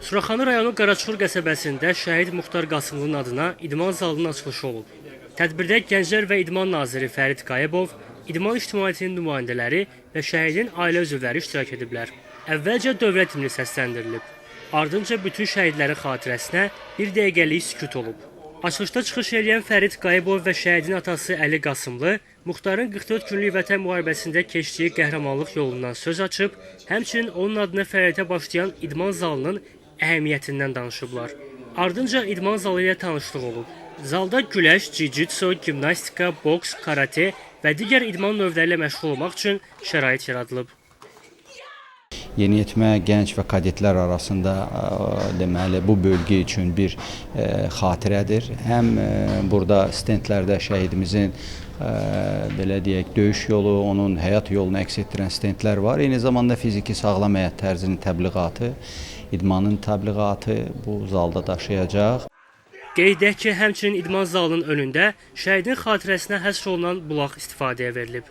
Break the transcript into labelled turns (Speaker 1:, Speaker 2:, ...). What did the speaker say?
Speaker 1: Suraxanı rayonu Qaraçuxur qəsəbəsində şəhid Muxtar Qasımlının adına idman zalının açılışı olub. Tədbirdə Gənclər və İdman naziri Fərid Qayıbov, idman ictimaiyyətinin nümayəndələri və şəhidin ailə üzvləri iştirak ediblər. Əvvəlcə dövlət himni səsləndirilib. Ardınca bütün şəhidlərin xatirəsinə bir dəqiqəlik sükut olub. Açılışda çıxış edən Fərid Qayıbov və şəhidin atası Əli Qasımlı Muxtarın 44 günlük vətən müharibəsində keçdiyi qəhrəmanlıq yolundan söz açıb, həmçinin onun adına fəaliyyətə başlayan idman zalının əhəmiyyətindən danışıblar. Ardınca idman zalı ilə tanışlıq olub. Zalda güləş, jiu-jitsu, gimnastika, boks, karate və digər idman növləri ilə məşğul olmaq üçün şərait yaradılıb.
Speaker 2: Yeniyetmə gənc və kadetlər arasında ə, deməli bu bölgə üçün bir ə, xatirədir. Həm ə, burada stendlərdə şəhidimizin belə deyək, döyüş yolu, onun həyat yolunu əks etdirən stendlər var. Eyni zamanda fiziki sağlam həyat tərzinin təbliğatı, idmanın təbliğatı bu zalda daşıyacaq.
Speaker 1: Qeyd edək ki, həmçinin idman zalının önündə şəhidin xatirəsinə həsr olunan bulaq istifadəyə verilib.